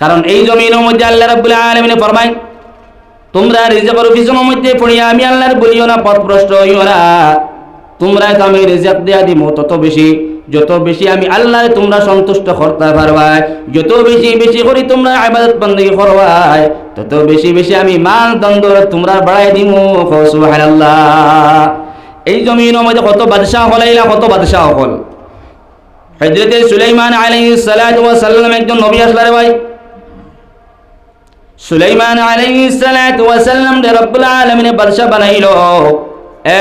কারণ এই জমিনের মধ্যে আল্লাহ রাব্বুল আলামিন ফরমায়, তোমরা রিজকের পিছনের মধ্যে পড়িয়া আমি আল্লাহর বলিও না, পথভ্রষ্ট হইও না। তোমরা আমি রিজক দেয়া দিব তত বেশি, যত বেশি আমি আল্লাহরে তোমরা সন্তুষ্ট করতে পারবাই যত বেশি বেশি করে তোমরা ইবাদত বন্দী করবাই তত বেশি বেশি আমি মান দণ্ড তোমরা বাড়াই দিমু সুবহানাল্লাহ। এই জমিনের মধ্যে কত বাদশাহ হলাইলা কত বাদশাহ হল। হজরতে সুলাইমান আলাইহিস সালাতু ওয়াস সালাম একজন নবী আসলারে ভাই সুলাইমান আলাইহিস সালাতু ওয়াস সালাম রে রব্বুল আলামিন বাদশা বানাইলো।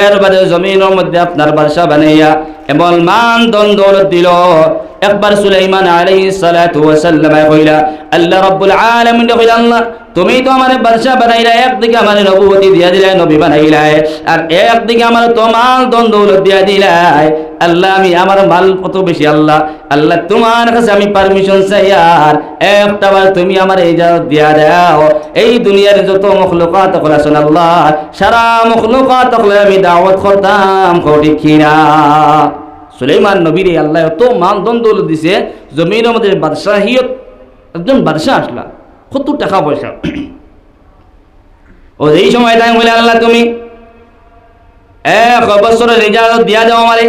এর বাদে জমিনের মধ্যে আপনার বাদশা বানাইয়া এমন মান দন্দৌলত দিল। একবার সুলাইমান আলাইহিস সালাতু ওয়াস সালাম কইলা, আল্লাহ রব্বুল আলামিন কইলা আল্লাহ, তুমি তো আমার বাদশা বানাইলা, একদিকে আমার নবুয়তি দিয়া দিলাই নবী বানাইলাই, আর একদিকে আমার তো মাল দন্দৌলত দিয়া দিলাই। আল্লাহ, আমি আমার মাল কত বেশি আল্লাহ আল্লাহ তোমার কাছে আমি পারমিশন চাই, আর একটা বার তুমি আমার ইজাজত দিয়া দাও। এই দুনিয়ার যত মখলুকাত হল আছেন আল্লাহ, সারা মখলুকাত হলে আমি দাওয়াত করতাম কোটি খিরা সুলেমান নবীর আল্লাহ এত দন্দৌলত দিছে জমির মধ্যে বাদশাহিয়ত, একজন বাদশাহ আসলা কত টাকা পয়সা। ও এই সময় তাই বলে, আল্লাহ তুমি এক বছরের রেজাল্ট দিয়া দাও আমারে।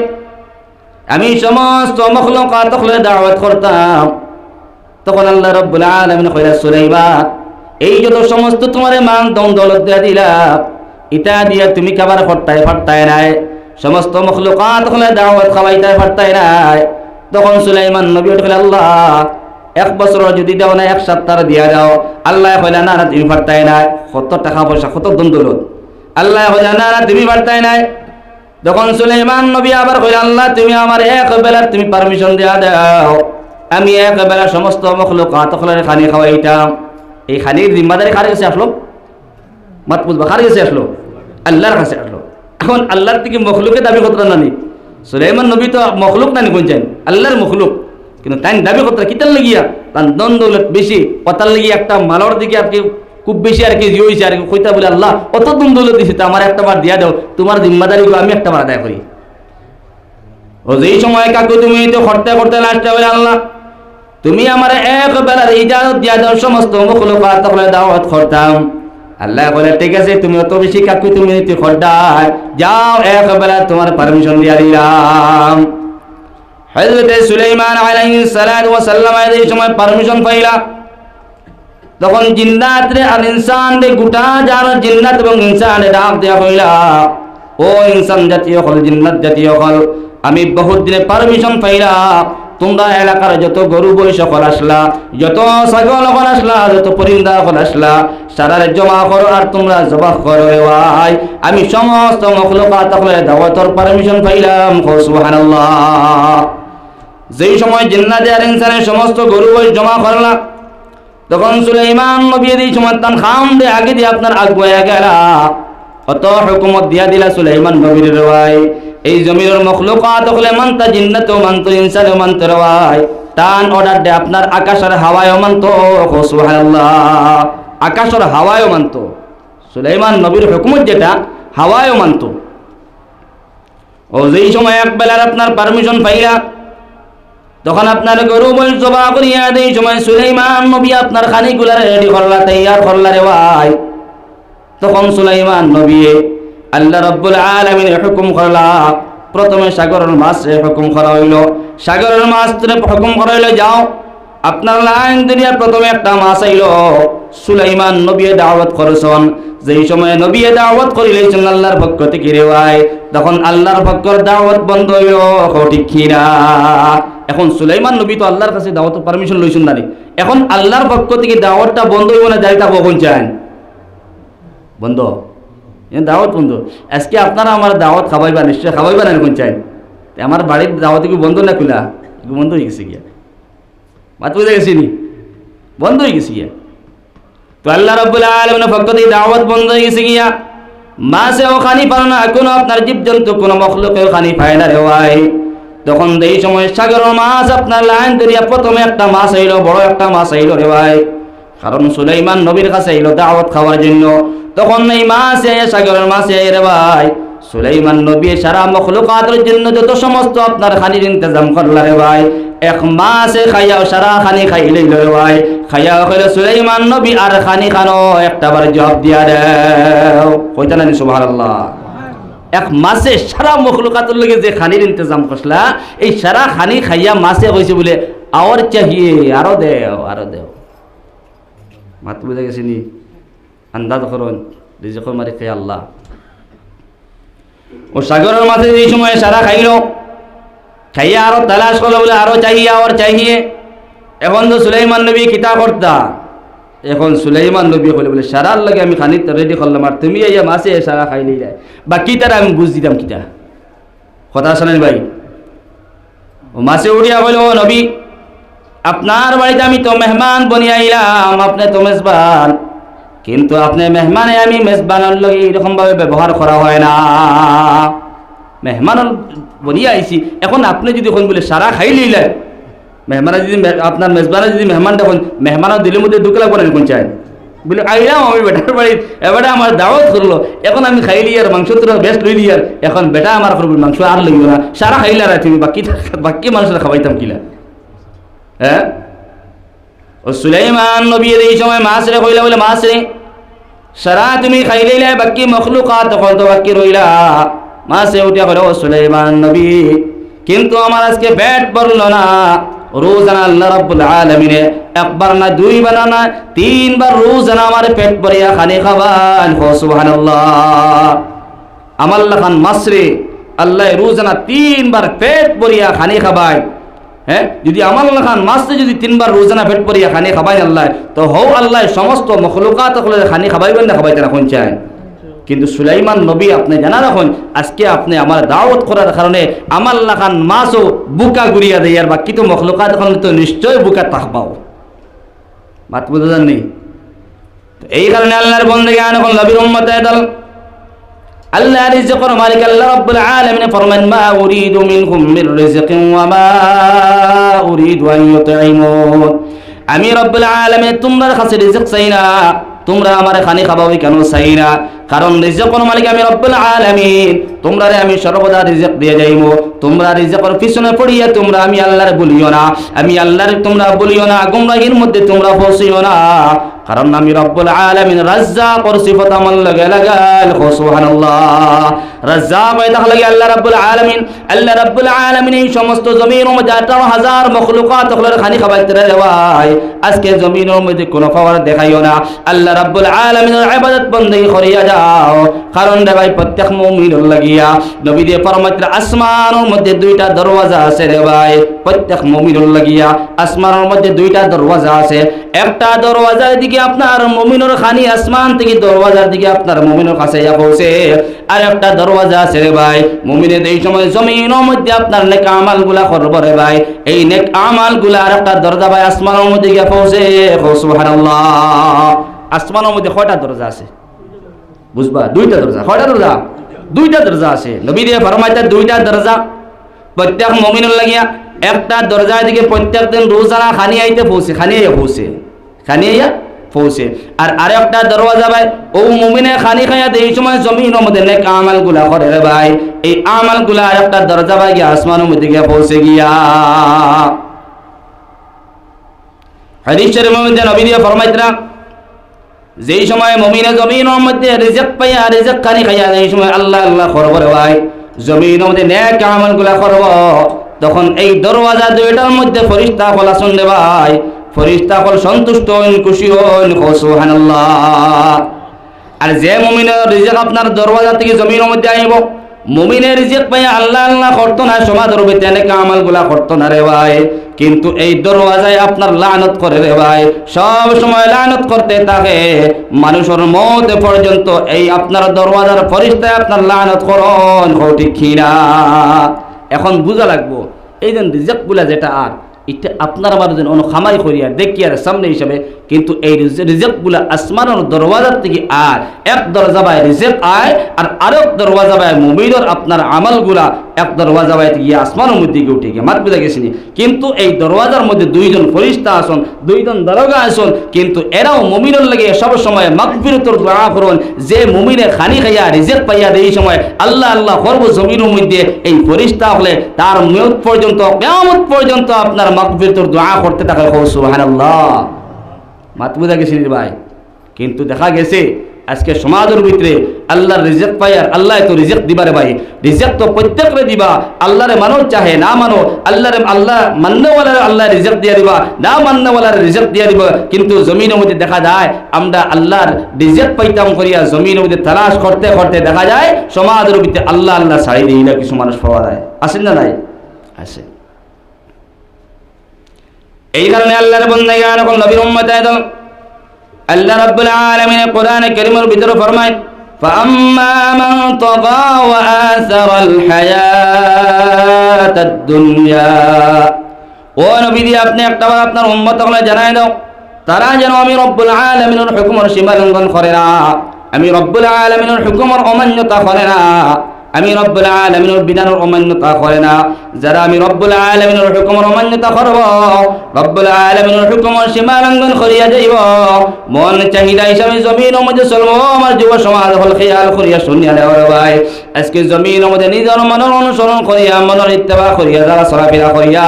আমি সমস্ত মখলুকাত হলে দাওয়াত করতাম। তখন আল্লাহ রব্বুল আলামিন কইরা সুলাইবা এই যত সমস্ত তোমার মান দম দৌলত দিয়া দিলা ইটা দিয়া তুমি খাবার ফট্টায় ফট্টায় নাই। সমস্ত মখলুকাত হলে দাওয়াত খাওয়াইতায় ফট্টায় নাই। তখন সুলাইমান নবী উঠে আল্লাহ, এক বছর যদি দাও না, এক সপ্তাহ দিয়া দাও। আল্লাহ কইলা না না, তুমি ফাটতাই নাই। কত টাকা পয়সা, কত দন্দলত। আল্লাহ কইলা না না, তুমি ফাটতাই নাই। যখন সুলাইমান নবী আবার কইলা, আল্লাহ, তুমি আমার এক বেলা, তুমি পারমিশন দেয়া দাও। আমি এক বেলা সমস্ত মখলুক আতখলের খানি খাওয়াইতাম। এই খানির জিম্মাদারি কার কাছে আসলো? মাত বুঝবা কার কাছে আসলো? আল্লাহর কাছে আসলো। এখন আল্লাহর থেকে মখলুকে দাবি করতে নানি? সুলাইমান নবী তো মখলুক নানি কোনছেন আল্লাহর মখলুক। কিন্তু তাই দাবি করতে কিতার লাগিয়া? তার দ্বন্দ্ব বেশি, কথার লাগিয়া একটা মালর দিকে আর কি খুব বেশি আর কি হয়েছে আর কি, কইতা বলে, আল্লাহ অত দ্বন্দ্ব দিছে, তো আমার একটা বার দিয়া দাও, তোমার জিম্মাদারি আমি একটা বার আদায় করি। ও যেই সময় কাকু তুমি তো করতে করতে লাস্টে বলে, আল্লাহ, তুমি আমার এক বেলার ইজাজত দিয়া দাও, সমস্ত তাহলে দাওয়াত করতাম। আল্লাহ বলে, ঠিক আছে, তুমি অত বেশি কাকু তুমি নিতে খড্ডায় যাও এক বেলা তোমার পারমিশন দিয়া দিলাম। হযরতে সুলাইমান আলাইহিস সালাতু ওয়াস সালাম এই সময় পারমিশন পাইলা। তখন জিন্নাত রে আর ইনসান রে গোটা যার জিন্নাত এবং ইনসান রে ডাক দেয়া হইলা। ও ইনসান জাতীয় হল, জিন্নাত জাতীয় হল। আমি বহুত দিনে পারমিশন পাইলা তোমরা এলাকার যত গরু বই সকল আসলা, যত ছাগল সকল আসলা, যত পরিন্দা সকল আসলা, সারারে জমা করো আর তোমরা জবাব করো ভাই। আমি সমস্ত মখলুকাত দাওয়াতর পারমিশন পাইলাম সুবহানাল্লাহ। যেই সময় জিন্নাতে আর ইনসানের সমস্ত গরু বই জমা করলা, তখন সুলাইমান নবী সময় তান খাম দে আগে দিয়ে আপনার আগুয়া গেলা। কত হুকুমত দিয়া দিলা সুলাইমান নবীর রওয়াই এই জমির মখলুকাত হলে মানতা জিন্নাত মানত ইনসান মানত রওয়াই টান অর্ডার দে আপনার আকাশের হাওয়ায় মানত সুবহানাল্লাহ। আকাশের হাওয়ায় মানত সুলাইমান নবীর হুকুমত যেটা, হাওয়ায় মানত ও যেই সময় এক বেলার আপনার পারমিশন পাইলা তখন আপনার গরু বল জবা করিয়া দেই সময় সুলাইমান নবী আপনার খানিগুলার রেডি করলা তৈয়ার করলা রে ভাই তখন সুলাইমান নবী আল্লাহ রব্বুল আলামিনের হুকুম করলা। প্রথমে সাগরের মাছে হুকুম করা হইল। সাগরের মাছ হুকুম করা হইল, যাও। আপনার লাইন দুনিয়া প্রথমে একটা মাছ আইল। সুলাইমান নবী দাওয়াত করেছেন। যেই সময় নবী দাওয়াত করিলেছেন আল্লাহর পক্ষ থেকে রে ভাই তখন আল্লাহর পক্ষর দাওয়াত বন্ধ হইল। ঠিক এখন সুলাইমান নবী তো আল্লাহর কাছে দাওয়াত পারমিশন লইছেন না এখন আল্লাহর পক্ষ থেকে দাওয়াতটা বন্ধ হইব না যাইতা কখন চান। বন্ধ। দাওয়াত বন্ধ। আজকে আপনারা আমার দাওয়াত খাওয়াইবা নিশ্চয় খাওয়াইবা না কোন চাই? আমার বাড়ির দাওয়াত কি বন্ধ না খুলা? বন্ধ হয়ে গেছে গিয়া? মাত বুঝে গেছি নি? বন্ধ হয়ে গেছে গিয়া? তো আল্লাহ রব্বুল আলমিনের পক্ষ থেকে দাওয়াত বন্ধ হয়ে গেছে গিয়া, মাছেও খানি পারে না কোনো আপনার জীবজন্তু, কোনো মখলুকেও খানি পায় না রে ভাই। তখন এই সময় সাগরের মাছ আপনার লাইন দরিয়া প্রথমে একটা মাছ আইলো, বড় একটা মাছ আইলো রে ভাই। কারণ সুলাইমান নবীর কাছে আইলো দাওয়াত খাওয়ার জন্য। তখন এই এ সাগরের এ রে ভাই, সুলাইমান নবী সারা মখলুকাতের জন্য যত সমস্ত আপনার খানির ইন্তজাম করলা রে ভাই, এক মাসে খাইয়া সারা খানি খাইলে ভাই। খাইয়া খাইলে সুলাইমান নবী আর খানি খানো একটা বার জবাব দিয়া দেও। কইতা না সুবহানাল্লাহ। এক মাসে সারা মখলুকাতের লগে যে খানির ইন্তজাম করলা, এই সারা খানি খাইয়া মাসে কইছে বলে, আওয়ার চাহিয়ে আরও দেও আরও দেও। মাত বুঝে গেছি নি। আন্দাজ করুন রিজক মারি খাই আল্লাহ। ও সাগরের মাঝে এই সময় সারা খাইল খাইয়া আরও তালাশ করল বলে আরও চাহিয়ে আওয়ার চাহিয়ে। এখন তো সুলাইমান নবী কিতা করতা এখন সুলাইমান নবী কইলে বলে সারার লাগে আমি খানিক রেডি করলাম আর তুমি এই মাসে সারা খাই লই যায় বাকি তারা আমি বুঝ দিতাম কিতা। কথা শোনেন ভাই? ও মাসে কইল ও নবী। আপনার বাড়িতে আমি তো মেহমান বনিয়া আইলাম, আপনি তো মেজবান। কিন্তু আপনি মেহমানে আমি মেজবানের লগে এরকম ভাবে ব্যবহার করা হয় না। মেহমান বনিয়া আইছি, এখন আপনি যদি এখন বলে সারা খাই লইলেন মেহমানা যদি আপনার মেজবানা যদি মেহমান দেখুন মেহমানও দিলের মধ্যে ঢুকলা করেন কোন চাই। বলে, আইলাম আমি বেটার বাড়ি, এবারে আমার দাওয়াত করল, এখন আমি খাইলি আর মাংস তোরা বেস্ট লইলি আর, এখন বেটা আমার মাংস আর লইব না, সারা খাইলা তুমি বাকি বাকি মানুষের খাওয়াইতাম কিলা। হ্যাঁ? ও সুলাইমান নবী এই সময় মাছ রে কইলা, বলে মাছ রে সারা তুমি খাইলে বাকি মখলুকাত তখন তো বাকি রইলা? মাসে উঠিয়া ও সুলাইমান নবী, কিন্তু আমার আজকে পেট ভরলো না। রোজানা আল্লাহ রাব্বুল আলামিনে, একবার না দুইবার না, তিনবার রোজানা আমার পেট ভরিয়া খানি খাবান। সুবহানাল্লাহ। আমার লাখান মাসরে আল্লাহ রোজানা তিনবার পেট ভরিয়া খানি খাবায় হ্যাঁ? যদি আমার লাখান মাসে যদি তিনবার রোজানা পেট ভরিয়া খানি খাবাই আল্লাহ, তো হও আল্লাহ সমস্ত মখলুকাত খানি খাবাইবেন না খাবাইতে না কোন চায়? কিন্তু সুলাইমান নবী আপনি জানা রাখুন, আজকে আপনি আমার দাওয়াত করার কারণে আমার লাখান মাছও বুকা গুড়িয়া দেয়, আর বাকি তো মখলুকাত তো নিশ্চয় বুকা তাকবাও মাত বুঝে যাননি তো এই কারণে আল্লাহর বন্ধে জ্ঞান এখন নবীর উম্মত দল। আল্লাহ রিজকের মালিক আল্লাহ রাব্বুল আলামিন ফরমান, মা উরিদু মিনকুম মির রিজকিন ওয়া মা উরিদু আন ইউতঈমুন আমি রব্বুল আলামিন তোমরা কাছে রিজক চাই না, তোমরা আমার খানি খাবাবি কেন চাই না। কারণ রিজকের মালিক আমি রব্বুল আলামিন। তোমরা আমি সর্বদা রিজক দিয়ে যাইবো তোমরা রিজকের পিছনে পড়িয়া তোমরা আমি আল্লাহর বলিও না। আমি আল্লাহর তোমরা বলিও না, গুমরাহির মধ্যে তোমরা ফসিও না। কারণ আমি রব্বুল আলামিন রাজ্জাক ওর সিফত লগে লাগাল সুবহানাল্লাহ। রাজ্জাক থাকলে আল্লাহ রাব্বুল আলামিন, আল্লাহ রাব্বুল আলামিন এই সমস্ত জমিনের মধ্যে আঠারো হাজার মখলুকাত খানি খাবাইতে দেওয়াই আজকে জমিনের মধ্যে কোনো পাওয়ার দেখাইও না। আল্লাহ রাব্বুল আলামিনের ইবাদত বন্দেগী করিয়া যাও। কারণ রে ভাই, প্রত্যেক মুমিনের লাগিয়া নবী দিয়ে ফরমাইতে আসমানের মধ্যে দুইটা দরওয়াজা আছে রে ভাই। প্রত্যেক মুমিনের লাগিয়া আসমানের মধ্যে দুইটা দরওয়াজা আছে। একটা দরওয়াজার দিকে আপনার মুমিনের খানি, আসমান থেকে দরওয়াজার দিকে আপনার মুমিনের কাছে ইয়া পৌঁছে। আর একটা দরওয়াজা আছে রে ভাই, মুমিনের এই সময় জমিনের মধ্যে আপনার নেক আমালগুলা করব রে ভাই। এই নেক আমালগুলা আর একটা দরজা ভাই আসমানের মধ্যে গিয়া পৌঁছে। সুবহানাল্লাহ। আসমানের মধ্যে কয়টা দরজা আছে? বুঝবা? দুইটা দরজা। কয়টা দরজা? দুইটা দরজা আছে। নবী দিয়ে ফরমাইতে দুইটা দরজা। প্রত্যেক মমিনুর লাগিয়া একটা দরজার দিকে প্রত্যেক দিন রোজানা খানি আইতে পৌঁছে খানি আইয়া পৌঁছে খানি আইয়া পৌঁছে আর আরেকটা দরওয়াজা ভাই, ও মুমিনে খানি খাইয়া এই সময় জমিনের মধ্যে নেক আমালগুলা করে রে ভাই। এই আমালগুলা আরেকটা দরজা ভাই গিয়া আসমানের মধ্যে গিয়া পৌঁছে গিয়া। হাদিসের মধ্যে নবী দিয়ে ফরমাইতরা যেই সময় মমিনে জমিনের মধ্যে রিজেক পাইয়া রিজেক খানি খাইয়া এই সময় আল্লাহ আল্লাহ খরব রে ভাই জমিনের মধ্যে আমলগুলা করব, তখন এই দরওয়াজা দুইটার মধ্যে ফরিস্তা ফলা শুনলে ভাই। ফরিস্তা ফল সন্তুষ্ট হইন, খুশি হইন সুহান আর যে মমিনের রিজেক আপনার দরওয়াজা থেকে জমিনের মধ্যে আইব মুমিনের রিজিক পায় আল্লাহ আল্লাহ করতো না সমাজ রবি তেনে আমালগুলা করতো না রে ভাই। কিন্তু এই দরওয়াজায় আপনার লানত করে রে ভাই। সব সময় লানত করতে থাকে। মানুষের মত পর্যন্ত এই আপনার দরওয়াজার ফরিস্তায় আপনার লানত করন ঠিক খিরা এখন বুঝা লাগবো, এই যে রিজেক্টগুলা যেটা আর এটা আপনার আমার যেন অন্য খামাই করিয়া দেখি আর সামনে হিসাবে, কিন্তু এই রিজেক্টগুলা আসমানের দরওয়াজার থেকে আর এক দরজা বাই রিজেক্ট আয় আর আরেক দরওয়াজা বাই মুমিনের আপনার আমলগুলা এক দরওয়াজা বাই গিয়ে আসমানের মধ্যে গিয়ে উঠে গিয়ে মাত বুঝা গেছিনি কিন্তু এই দরওয়াজার মধ্যে দুইজন ফরিস্তা আসন, দুইজন দরগা আসন, কিন্তু এরাও মুমিনের লাগে সব সময় মাগফিরতর দোয়া করুন। যে মুমিনে খানি খাইয়া রিজেক্ট পাইয়া এই সময় আল্লাহ আল্লাহ করব জমিনের মধ্যে এই ফরিস্তা হলে তার মেয়ত পর্যন্ত কেমত পর্যন্ত আপনার মাগফিরাতুর দোয়া করতে থাকে সুবহানাল্লাহ। মাত বুঝা গেছি রে ভাই? কিন্তু দেখা গেছে, আজকে সমাজের ভিতরে আল্লাহর রিজেক পাই আর আল্লাহ তো রিজেক দিবারে ভাই। রিজেক তো প্রত্যেকরে দিবা, আল্লাহরে মানো, চাহে না মানো, আল্লাহরে, আল্লাহ মান্যওয়ালার আল্লাহ রিজেক দিয়ে দিবা, না মান্যওয়ালার রিজেক দিয়ে দিবা। কিন্তু জমিনের মধ্যে দেখা যায়, আমরা আল্লাহর রিজেক পাইতাম করিয়া জমিনের মধ্যে তালাশ করতে করতে দেখা যায়, সমাজের ভিতরে আল্লাহ আল্লাহ ছাড়ি দিই না কিছু মানুষ পাওয়া যায়। আসেন না নাই? এই কারণে আল্লাহর বন্ধে গান নবীর উম্মত আল্লাহ রাব্বুল আলামিন কোরআনে কারীমের ভিতরে ফরমায় فأما من طغى وآثر الحياة الدنيا ও নবী দিয়ে আপনি একটা বার আপনার উম্মত হলে জানাই দাও তারা যেন আমি রব্বুল আলামিনের হুকুমের সীমা লঙ্ঘন করে না আমি রব্বুল আলামিনের হুকুমের অমান্যতা করে না আমি রব্বুল আলামিনের বিধানের অমান্যতা করে না যারা আমি রব্বুল আলামিনের হুকুমের অমান্যতা করব রব্বুল আলামিনের হুকুমের সীমা লঙ্ঘন করিয়া যাইব মন চাহিদা হিসাবে জমিন মধ্যে চলব আমার যুব সমাজ হল খেয়াল করিয়া শুনিয়া দেওয়ার ভাই আজকে জমিন মধ্যে নিজের মনের অনুসরণ করিয়া মনের ইত্তেবা করিয়া যারা চলাফেরা করিয়া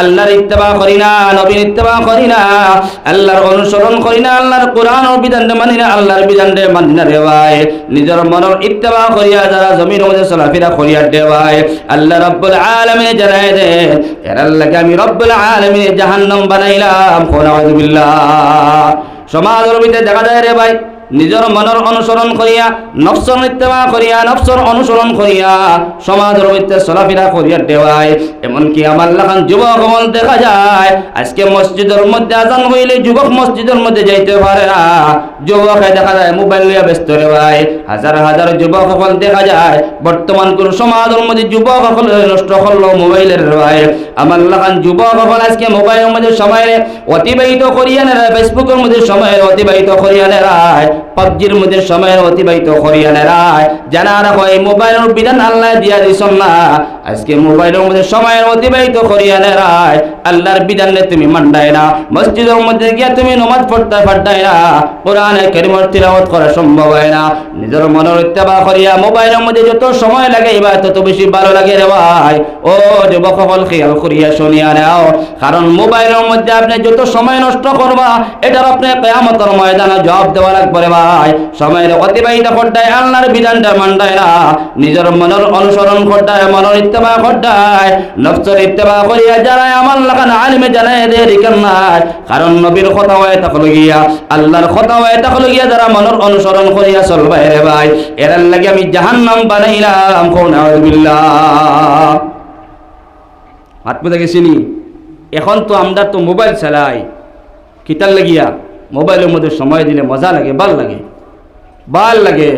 আল্লাহর ইত্তেবা করি না, নবীর ইত্তেবা করি না, আল্লাহর অনুসরণ করি না, আল্লাহর কোরআনের বিধান মানি না, আল্লাহর বিধান মানি না রে ভাই। নিজের মনের ইত্তেবা করিয়া যারা জমিন মধ্যে চলাফেরা করিয়া দে ভাই, আল্লাহ রব্বুল আলামিন জানাই দে, এর আল্লাহকে আমি রব্বুল আলামিন জাহান্নাম বানাইলাম কোনাউযুবিল্লাহ সমাজের ভিতরে দেখা যায় রে ভাই নিজের মনের অনুসরণ করিয়া, নফসর ইত্তেবা করিয়া, নফসর অনুসরণ করিয়া, সমাজের মধ্যে চলাফেরা করিয়া দেওয়ায় এমনকি আমার লাখান যুবক মন দেখা যায়, আজকে মসজিদের মধ্যে আজান হইলে যুবক মসজিদের মধ্যে যাইতে পারে না। যুবকে দেখা যায় মোবাইল নিয়ে ব্যস্ত রে ভাই হাজার হাজার যুবক সকল দেখা যায়, বর্তমান কোন সমাজের মধ্যে যুবক সকল নষ্ট করল মোবাইলের ভাই আমার লাখান যুবক সকল আজকে মোবাইলের মধ্যে সময় অতিবাহিত করিয়া নেয় ফেসবুকের মধ্যে সময় অতিবাহিত করিয়া নেরায়। পাবজির মধ্যে সময় অতিবাহিত করিয়া নেয়। জানা রাখো এই মোবাইলের বিধান আল্লাহ দিয়া দিছন না। আজকে মোবাইলের মধ্যে সময় অতিবাহিত করিয়া নেরায় আল্লাহর বিধানে তুমি মান্ডায় না। মসজিদের মধ্যে গিয়া তুমি নমাজ পড়তে পারতাই না। কোরআনে কারিমর তিলাওয়াত করা সম্ভব হয় না। নিজের মনের ইত্তেবা করিয়া মোবাইলের মধ্যে যত সময় লাগে, এবার তত বেশি ভালো লাগে রে ভাই। ও যুবক সকল খেয়াল করিয়া শুনিয়া নাও। কারণ মোবাইলের মধ্যে আপনি যত সময় নষ্ট করবা, এটার আপনি কেয়ামতের ময়দানে জবাব দেওয়া লাগবে রে ভাই। সময়ের অতিবাহিত করতায় আল্লাহর বিধানটা মানতায় না। নিজের মনের অনুসরণ করতায় মনের ইত্তেবা করতায় নফসের ইত্তেবা করিয়া আমার লাগান আলিমে জানায় কারণ নবীর কথা গিয়া আল্লাহর কথা গিয়া যারা মনের অনুসরণ করিয়া চলবে রে ভাই এর লাগে আমি বানাইলাম এখন তো তো মোবাইল চালাই কিতার লাগিয়া, মোবাইলের মধ্যে সময় দিলে মজা লাগে ভালো লাগে ভালো লাগে,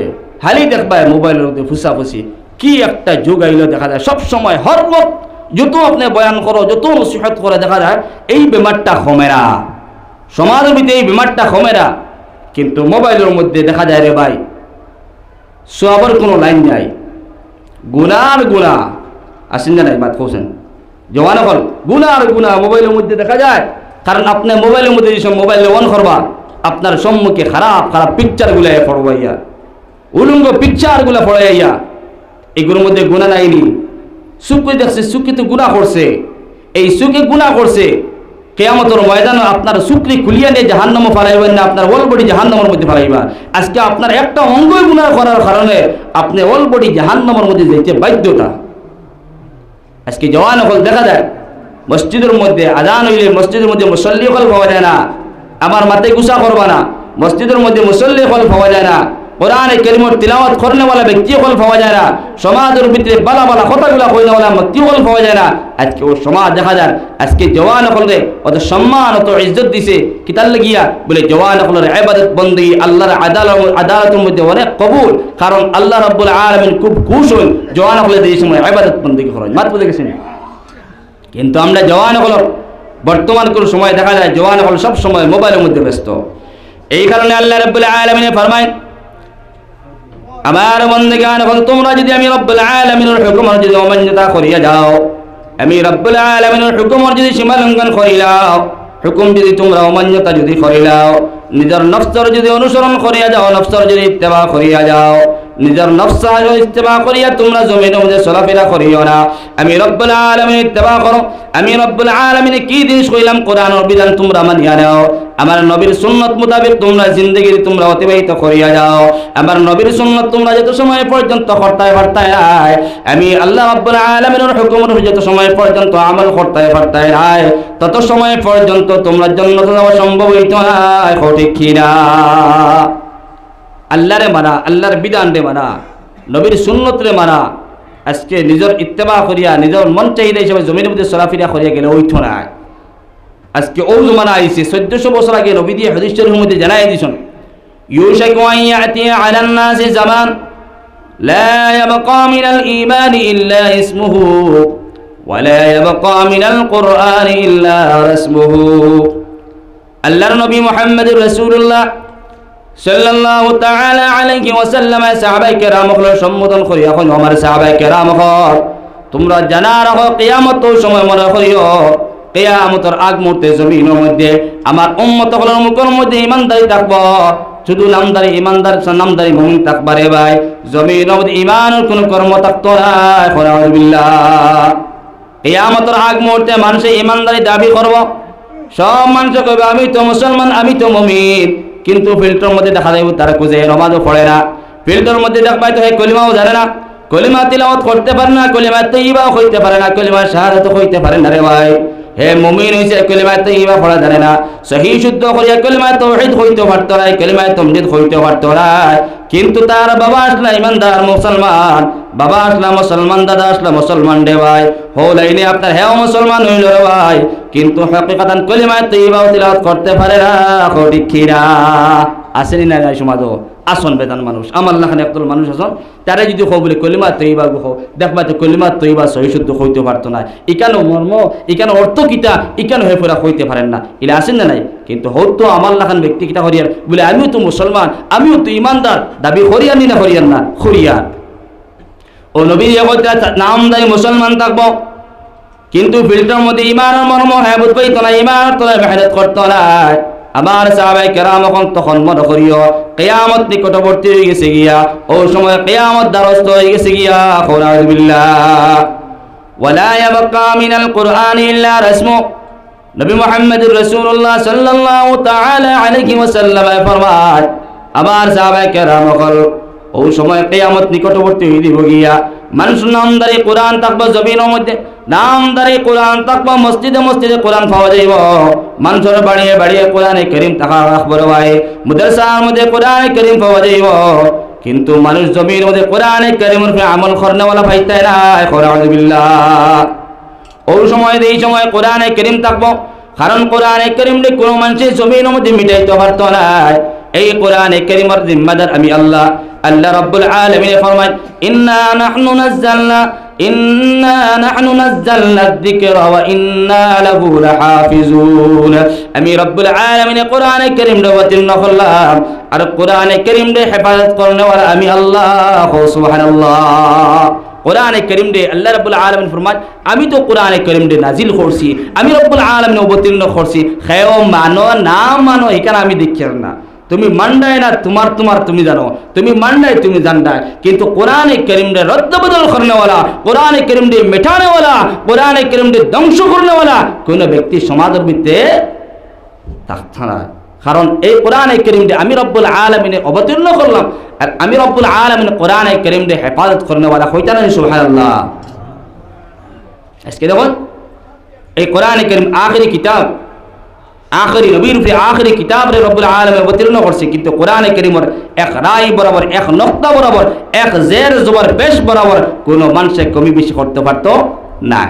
হালি দেখবায় মোবাইলের মধ্যে ফুসা ফুসি। কি একটা যুগ আইলো দেখা যায়। সব সময় হর বক্ত যত আপনি বয়ান করো যত নসিহত করে দেখা যায়, এই বেমারটা কমেরা সমাজের ভিতরে এই বেমারটা কমেরা কিন্তু মোবাইলের মধ্যে দেখা যায় রে ভাই সবার কোনো লাইন নাই। গুনার গুণা আসেন না নাই বাদ কৌছেন জওয়ান হল গুণা আর গুণা মোবাইলের মধ্যে দেখা যায়। কারণ আপনি মোবাইলের মধ্যে যেসব মোবাইল অন করবা আপনার সম্মুখে খারাপ খারাপ পিকচারগুলা পড়বাইয়া উলুঙ্গ পিকচারগুলা পড়াইয়া এগুলোর মধ্যে গুণা নাইনি। সুখে দেখছে সুখে তো গুণা করছে। এই সুখে গুণা করছে, কেয়ামতর ময়দানে আপনার সুক্রি খুলিয়া নিয়ে জাহান্নাম ফালাইবেন না, আপনার ওল বডি জাহান্নামের মধ্যে ফালাইবা। আজকে আপনার একটা অঙ্গই গুণা করার কারণে আপনি ওল বডি জাহান্নামের মধ্যে যেতে বাধ্যতা। আজকে জওয়ান হল, দেখা যায় মসজিদের মধ্যে, আজান হইলে মসজিদের মধ্যে মুসল্লি হল পাওয়া যায় না। আমার মাথায় গুসা করবা না, মসজিদের মধ্যে মুসল্লি হল পাওয়া যায় না। কোরআনে কেরিমর তিলাওয়াত করনেওয়ালা ব্যক্তি হল পাওয়া যায় না। সমাজের ভিতরে বালা বালা কথাগুলা কইনেওয়ালা ব্যক্তি হল পাওয়া যায় না। আজকে ও সমাজ দেখা যায় আজকে জওয়ান হলরে অত সম্মান, অত ইজ্জত দিছে। কিতাল লাগিয়া? বলে জওয়ান হলর ইবাদত বন্দী, আল্লাহর আদালত, আদালতের মধ্যে অনেক কবুল। কারণ আল্লাহ রাব্বুল আলামিন খুব খুশ হন জওয়ান হলে এই সময় ইবাদত বন্দী করেন মাত বলে গেছেন? কিন্তু আমরা জওয়ান হল, বর্তমান কোন সময় দেখা যায় জওয়ান হল সব সময় মোবাইলের মধ্যে ব্যস্ত। এই কারণে আল্লাহ রাব্বুল আলামিনে ফরমায় আমার বন্দেগান হল তোমরা যদি আমি রব্বুল আলামিনের হুকুম যদি অমান্যতা করিয়া যাও, আমি রব্বুল আলামিনের হুকুম যদি সীমা লঙ্ঘন করিলাও, হুকুম যদি তোমরা অমান্যতা যদি করিলাও, নিজের নফসর যদি অনুসরণ করিয়া যাও, নফসর যদি ইত্তেবা করিয়া যাও, নিজের নফসার ইত্তেবা করিয়া তোমরা জমিনের মধ্যে চলাফেরা করিও না। আমি রব্বুল আলামিন ইত্তেবা করো। আমি রব্বুল আলামিন কি জিনিস কইলাম? কোরআনের বিধান তোমরা মানিয়া নাও। আমার নবীর সুন্নত মোতাবেক তোমরা জিন্দগি তোমরা অতিবাহিত করিয়া যাও। আমার নবীর সুন্নত তোমরা যত সময় পর্যন্ত হর্তায় হর্তায় আয়, আমি আল্লাহ রাব্বুল আলামিনের হুকুম অনুযায়ী যত সময় পর্যন্ত আমল হর্তায় হর্তায় আয়, তত সময় পর্যন্ত তোমরা জন্নত যাওয়া সম্ভব হইত না সঠিক কিনা? আল্লাহরে মানা, আল্লাহর বিধান রে মানা, নবীর সুন্নত রে মানা। আজকে নিজের ইত্তেবা করিয়া, নিজের মন চাহিদা হিসেবে জমির মধ্যে চলাফিরা করিয়া গেলে ওইঠ না। আজকে ও জমানা আইছে চোদ্দশো বছর আগে নবী দিয়ে হদিস শরীফের মধ্যে জানাই দিছেন ইউশাকু আন ইয়াতি আলা الناس জামান لا يبقى من الإيمان إلا اسمه ولا يبقى من القرآن إلا رسمه আল্লাহর নবী মুহাম্মদ রাসূলুল্লাহ সাল্লাল্লাহু তাআলা আলাইহি ওয়াসাল্লাম সাহাবায়ে কেরাম হলো সম্বোধন করি এখন আমার সাহাবায়ে কেরাম হল তোমরা জানা রাখো কিয়ামত সময় মনে করিও কিয়ামতের আগ মুহূর্তে জমিনের মধ্যে, আমার উম্মত হলোর মুখের মধ্যে ইমানদারি থাকব। শুধু নামদারি, ইমানদার নামদারি মুমিন থাকবারে ভাই। জমিনের মধ্যে ইমানের কোনো কর্ম থাকতো না কিয়ামতের আগ মুহূর্তে মানুষে ইমানদারি দাবি করব। সব মানুষ কইবে, আমি তো মুসলমান, আমি তো মুমিন। কিন্তু ফিল্টার মধ্যে দেখা যাবে তারা খুঁজে নমাজও পড়ে না। ফিল্টার মধ্যে দেখবাই তো হে কলিমাও জানে না। কলিমা তিলাওয়াত করতে পারে না, কলিমা তৈবাও হইতে পারে না কলিমা শাহাদাত হইতে পারে না রে ভাই। হে মুমিন হইছে কলিমা তৈবা পড়া জানে না। সহি শুদ্ধ করিয়া কলিমা তাওহীদ হইতে পারতো না কলিমা তামজিদ হইতে পারতো না কিন্তু তার বাবা আসলা ইমানদার মুসলমান, বাবা আসলা মুসলমান, দাদা আসলা মুসলমান রে ভাই। হো লাইনে আপনার হেও মুসলমান হইল রে ভাই। কিন্তু হাকিকাতান কলিমা তৈবা তিলাওয়াত করতে পারে না ঠিক খিরা আসেনি না এই সমাজও আসন বেদান মানুষ। আমার লাখানে একদল মানুষ আসন তারা যদি হো বলে কলিমা তৈবা গুহ দেখবা তো কলিমা তৈবা সহি শুদ্ধ হইতে পারতো না। ইকানো মর্ম, ইকানো অর্থ কিতা, ইকানো হয়ে ফেরা হইতে পারেন না। এটা আসেন না নাই? কিন্তু হয়তো আমার লাখান ব্যক্তি কিটা হরিয়ার বলে, আমিও তো মুসলমান, আমিও তো ইমানদার, দাবি হরিয়ানি না হরিয়ান না হরিয়ান ও নবী নাম দায়ী মুসলমান থাকব। কিন্তু ফিল্টার মধ্যে ইমানের মর্ম হ্যাঁ বুঝবই তো না ইমানের মেহনত করতো না। আমার সাহাবাই কেরাম এখন তখন মনে করিও কেয়ামত নিকটবর্তী হয়ে গেছে গিয়া ও সময় কেয়ামত দ্বারস্থ হয়ে গেছে গিয়া খোরাজবিল্লাহ ولا يبقى من القرآن إلا رسمه নবী মোহাম্মদ রসুল্লাহ সাল্লাল্লাহু তাআলা আলাইহি ওয়াসাল্লাম ফরমান আমার সাহাবায়ে কেরাম হল ও সময় কিয়ামত নিকটবর্তী হয়ে দিব গিয়া মানুষ নামদারি কোরআন থাকবো জমিনের মধ্যে নামদারি কোরআন থাকব মসজিদে মসজিদে কোরআন পাওয়া যাইব। মানুষের বাড়িয়ে বাড়িয়ে কোরআনে করিম থাকা রাখব ভাই। মুদরসার মধ্যে কোরআনে করিম পাওয়া যাইব। কিন্তু মানুষ জমির মধ্যে কোরআনে করিমের আমল করনেওয়ালা পাইতে না খরাউযুবিল্লাহ ওই সময় এই সময় কোরআনে করিম থাকব কারণ কোরআনে করিম কোনো মানুষের জমিনের মধ্যে মিটাইতে পারতো না। এই কোরআনে করিমের জিম্মাদার আমি আল্লাহ। আল্লাহ রব্বুল আলামিন ফরমায়, ইন্না নাহনু নাযালনা আমি রব্বুল আলামিন কোরআনে করিম অবতীর্ণ করলাম আর কোরআনে করিম রে হেফাজত করনেওয়ালা আমি আল্লাহ, সুবহানাল্লাহ। কোরআনে করিম রে আল্লাহ রাব্বুল আলামিন ফরমান আমি তো কোরআনে করিম রে নাজিল করছি, আমি রব্বুল আলামিন অবতীর্ণ করছি। খেও মানো না মানো, এখানে আমি দেখছি না। তুমি মান্ডায় না, তোমার তোমার তুমি জানো। তুমি মান্ডায়, তুমি জানডায়। কিন্তু কোরআনে করিম রে রদ্দ বদল করনেওয়ালা, কোরআনে করিম রে মেটানেওয়ালা, কোরআনে করিম রে ধ্বংস করনেওয়ালা কোনো ব্যক্তি সমাজের ভিত্তে থাকতো না। কারণ এই কোরআনে করিমটা আমি রব্বুল আলমিনে অবতীর্ণ করলাম, আর আমি রব্বুল আলমিন কোরআনে করিমটা হেফাজত করনেওয়ালা হইতা না সুবহানাল্লাহ। আজকে দেখুন, এই কোরআনে করিম আখরি কিতাব আখরি নবীর উপরে আখরি কিতাব রে রব্বুল আলমে অবতীর্ণ করছে। কিন্তু কোরআনে করিমর এক রায় বরাবর, এক নক্তা বরাবর, এক জের জবর বেশ বরাবর কোনো মানুষে কমি বেশি করতে পারতো না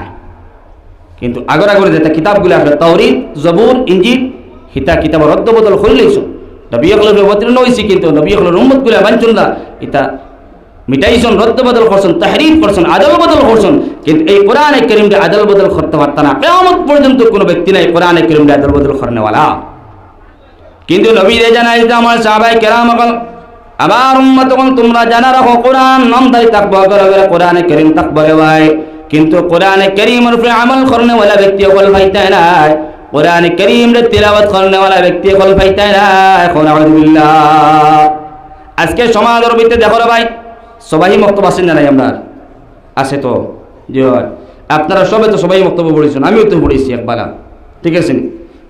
কিন্তু আগর আগর যেটা কিতাবগুলো আসলে তৌরিদ জবুর ইঞ্জিল, হিতা কিতাব রদ্দ বদল করিলেইছ নবী অবতীর্ণ হয়েছে কিন্তু নবী হলের উম্মতগুলা মানছুন না। ইতা মিটাইছন, রদ্দ বদল করছেন, তাহরিফ করছেন, আদল বদল করছেন, কিন্তু এই কোরআনে করিমটা আদল বদল করতে পারত না। কেমন পর্যন্ত কোনো ব্যক্তি নাই কোরআনে করিমটা আদল বদল করনেওয়ালা। কিন্তু নবী রে জানাই যে আমার সাহাবাই কেরাম আবার উম্মত তোমরা জানা রাখো, কোরআন নামদারি থাকব করে করে কোরআনে করিম থাকব রে ভাই। কিন্তু কোরআনে করিমের উপরে আমল করনেওয়ালা ব্যক্তি অকল ভাই তাই নাই। কোরআন করিম রে তিলাওয়াত করনেওয়ালা ব্যক্তি অকল ভাই তাই নাই। এখন আলহামদুলিল্লাহ আজকে সমাজের ভিতরে দেখো ভাই সবাই মক্তব আছেন না নাই আপনার? আছে তো। হয়। আপনারা সবে তো সবাই বক্তব্য পড়েছেন, আমিও তো পড়েছি একবার ঠিক আছে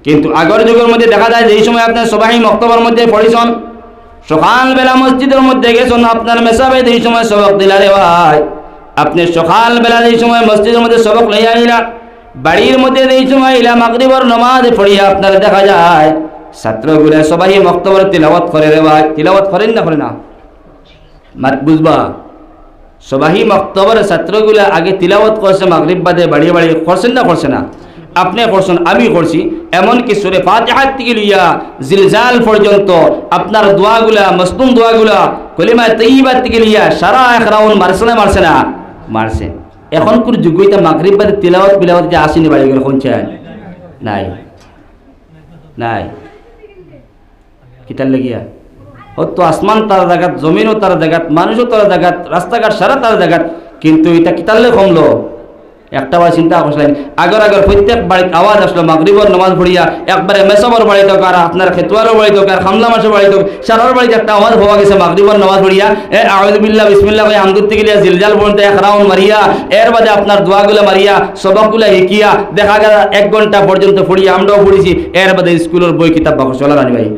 কিন্তু আগের যুগের মধ্যে দেখা যায় যে এই সময় আপনার সবাই মক্তবের মধ্যে পড়েছেন। সকালবেলা মসজিদের মধ্যে গেছেন, আপনার মেসাবে এই সময় সবক দিলা রে ভাই। আপনি সকালবেলা এই সময় মসজিদের মধ্যে সবক লইয়া আইলা, বাড়ির মধ্যে এই সময় ইলা মাগরিবর নমাজ পড়িয়া আপনার দেখা যায়, ছাত্রগুলা সবাই মক্তবর তিলাবত করে রে ভাই। তিলাওয়াত করেন না করে না? বুঝবা? সবাহি মক্তবর ছাত্রগুলা আগে তিলাওয়াত করছে, মাগরিব বাদে বাড়িয়ে বাড়িয়ে করছেন না করছে না? আপনি করছেন, আমি করছি। এমনকি সুরে ফাতিহাত থেকে লইয়া জিলজাল পর্যন্ত আপনার দোয়াগুলা মস্তুম দোয়াগুলা, কলিমা তৈবাত থেকে লইয়া সারা এক রাউন্ড মারছে না মারছে না? মারছে। এখন কোন যোগ্যতা মাগরিব বাদে তিলাওয়াত বিলাওয়াত যে আসেনি বাড়ি গেলে, শুনছেন? নাই। নাই। কিতার লাগিয়া? হয়তো আসমান তার জায়গাত, জমিনও তার জায়গাত, মানুষও তার জায়গাত, রাস্তাঘাট সারা তার জায়গাত, কিন্তু এটা কিতারলে কমলো? একটা বার চিন্তা করছিলেন, আগর আগর প্রত্যেক বাড়িতে আওয়াজ আসলো, মাগরিবর নামাজ পড়িয়া, একবারে মেসবর বাড়িতে হোক আর আপনার খেতুয়ারও বাড়িতে আর খামলা মাসের বাড়িতে হোক সারার বাড়িতে একটা আওয়াজ হওয়া গেছে, মাগরিবর নামাজ পড়িয়া, এ আউযুবিল্লাহ বিসমিল্লাহ কই আমদুর থেকে লিয়া জিলজাল পর্যন্ত এক রাউন্ড মারিয়া, এর বাদে আপনার দোয়াগুলো মারিয়া, সবকগুলো হিকিয়া দেখা গেল এক ঘণ্টা পর্যন্ত পড়িয়া আমরাও পড়েছি, এর বাদে স্কুলের বই কিতাব বাক্স চলা আনি ভাই।